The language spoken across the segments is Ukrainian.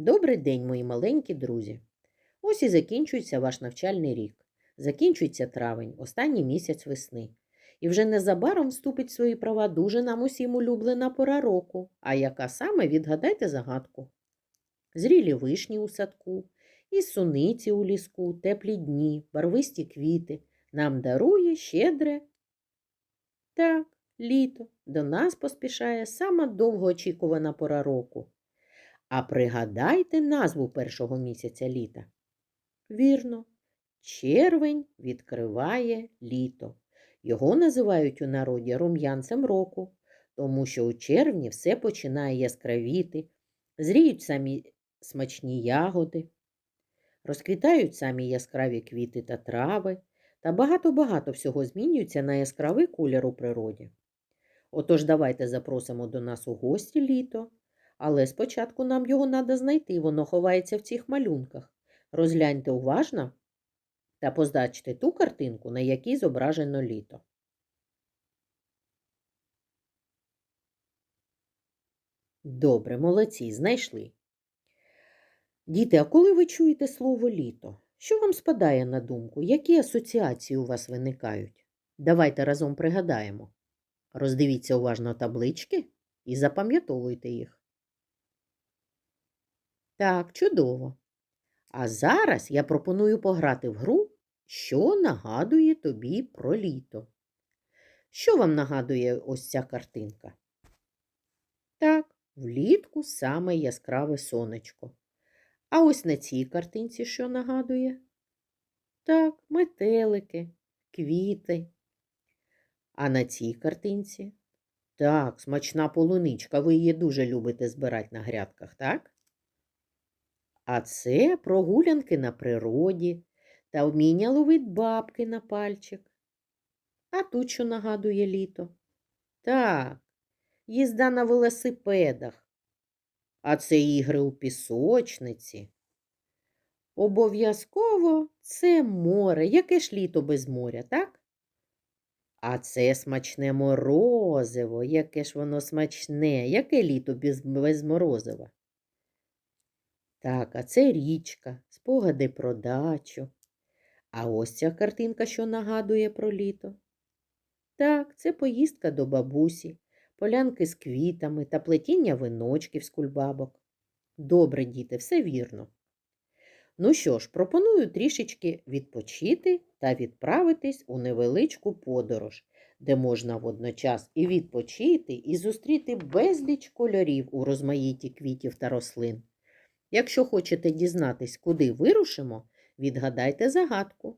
Добрий день, мої маленькі друзі. Ось і закінчується ваш навчальний рік. Закінчується травень, останній місяць весни. І вже незабаром вступить в свої права дуже нам усім улюблена пора року. А яка саме відгадайте загадку. Зрілі вишні у садку, і суниці у ліску, теплі дні, барвисті квіти нам дарує щедре. Так, літо до нас поспішає сама довгоочікувана пора року. А пригадайте назву першого місяця літа. Вірно, червень відкриває літо. Його називають у народі рум'янцем року, тому що у червні все починає яскравіти, зріють самі смачні ягоди, розквітають самі яскраві квіти та трави, та багато-багато всього змінюється на яскравий колір у природі. Отож, давайте запросимо до нас у гості літо. Але спочатку нам його треба знайти, воно ховається в цих малюнках. Розгляньте уважно та позначте ту картинку, на якій зображено літо. Добре, молодці, знайшли. Діти, а коли ви чуєте слово літо, що вам спадає на думку? Які асоціації у вас виникають? Давайте разом пригадаємо. Роздивіться уважно таблички і запам'ятовуйте їх. Так, чудово. А зараз я пропоную пограти в гру, що нагадує тобі про літо. Що вам нагадує ось ця картинка? Так, влітку саме яскраве сонечко. А ось на цій картинці що нагадує? Так, метелики, квіти. А на цій картинці? Так, смачна полуничка. Ви її дуже любите збирати на грядках, так? А це прогулянки на природі та вміння ловить бабки на пальчик. А тут що нагадує літо? Так, їзда на велосипедах. А це ігри у пісочниці. Обов'язково це море. Яке ж літо без моря, так? А це смачне морозиво. Яке ж воно смачне, яке літо без, без морозива? Так, а це річка, спогади про дачу. А ось ця картинка, що нагадує про літо. Так, це поїздка до бабусі, полянки з квітами та плетіння виночків з кульбабок. Добре, діти, все вірно. Ну що ж, пропоную трішечки відпочити та відправитись у невеличку подорож, де можна водночас і відпочити, і зустріти безліч кольорів у розмаїтті квітів та рослин. Якщо хочете дізнатись, куди вирушимо, відгадайте загадку.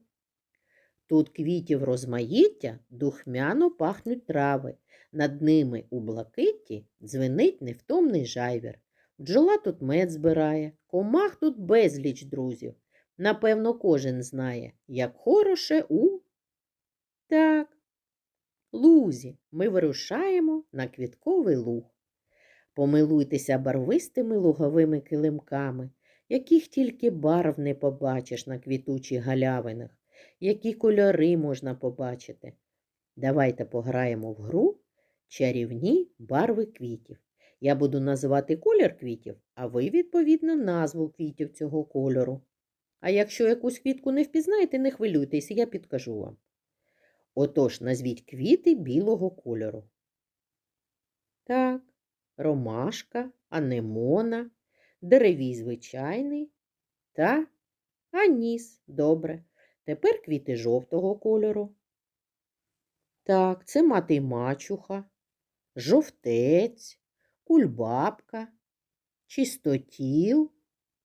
Тут квітів розмаїття духмяно пахнуть трави, над ними у блакитті дзвенить невтомний жайвір. Бджола тут мед збирає, комах тут безліч друзів. Напевно, кожен знає, як хороше у. Так, лузі ми вирушаємо на квітковий луг. Помилуйтеся барвистими луговими килимками, яких тільки барв не побачиш на квітучих галявинах, які кольори можна побачити. Давайте пограємо в гру чарівні барви квітів. Я буду називати колір квітів, а ви, відповідно, назву квітів цього кольору. А якщо якусь квітку не впізнаєте, не хвилюйтесь, я підкажу вам. Отож, назвіть квіти білого кольору. Так ромашка, анемона, деревій звичайний та аніс. Добре. Тепер квіти жовтого кольору. Так, це мати мачуха, жовтець, кульбабка, чистотіл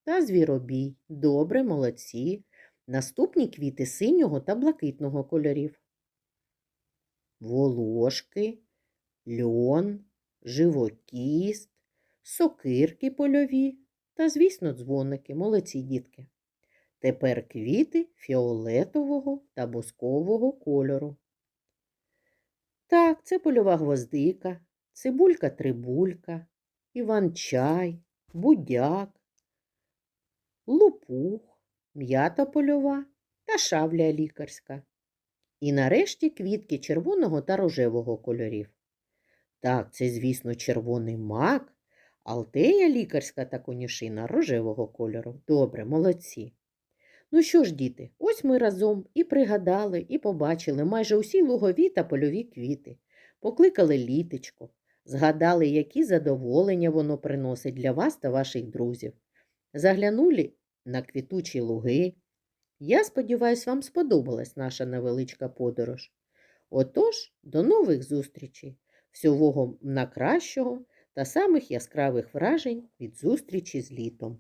та звіробій. Добре, молодці. Наступні квіти синього та блакитного кольорів. Волошки, льон, живокіст, сокирки польові та, звісно, дзвоники, молодці дітки. Тепер квіти фіолетового та бускового кольору. Так, це польова гвоздика, цибулька-трибулька, іван-чай, будяк, лопух, м'ята польова та шавля лікарська. І нарешті квітки червоного та рожевого кольорів. Так, це, звісно, червоний мак, Алтея лікарська та конюшина рожевого кольору. Добре, молодці. Ну що ж, діти, ось ми разом і пригадали, і побачили майже усі лугові та польові квіти, покликали літечко, згадали, які задоволення воно приносить для вас та ваших друзів. Заглянули на квітучі луги. Я сподіваюся, вам сподобалась наша невеличка подорож. Отож, до нових зустрічей, всього на кращого та самих яскравих вражень від зустрічі з літом.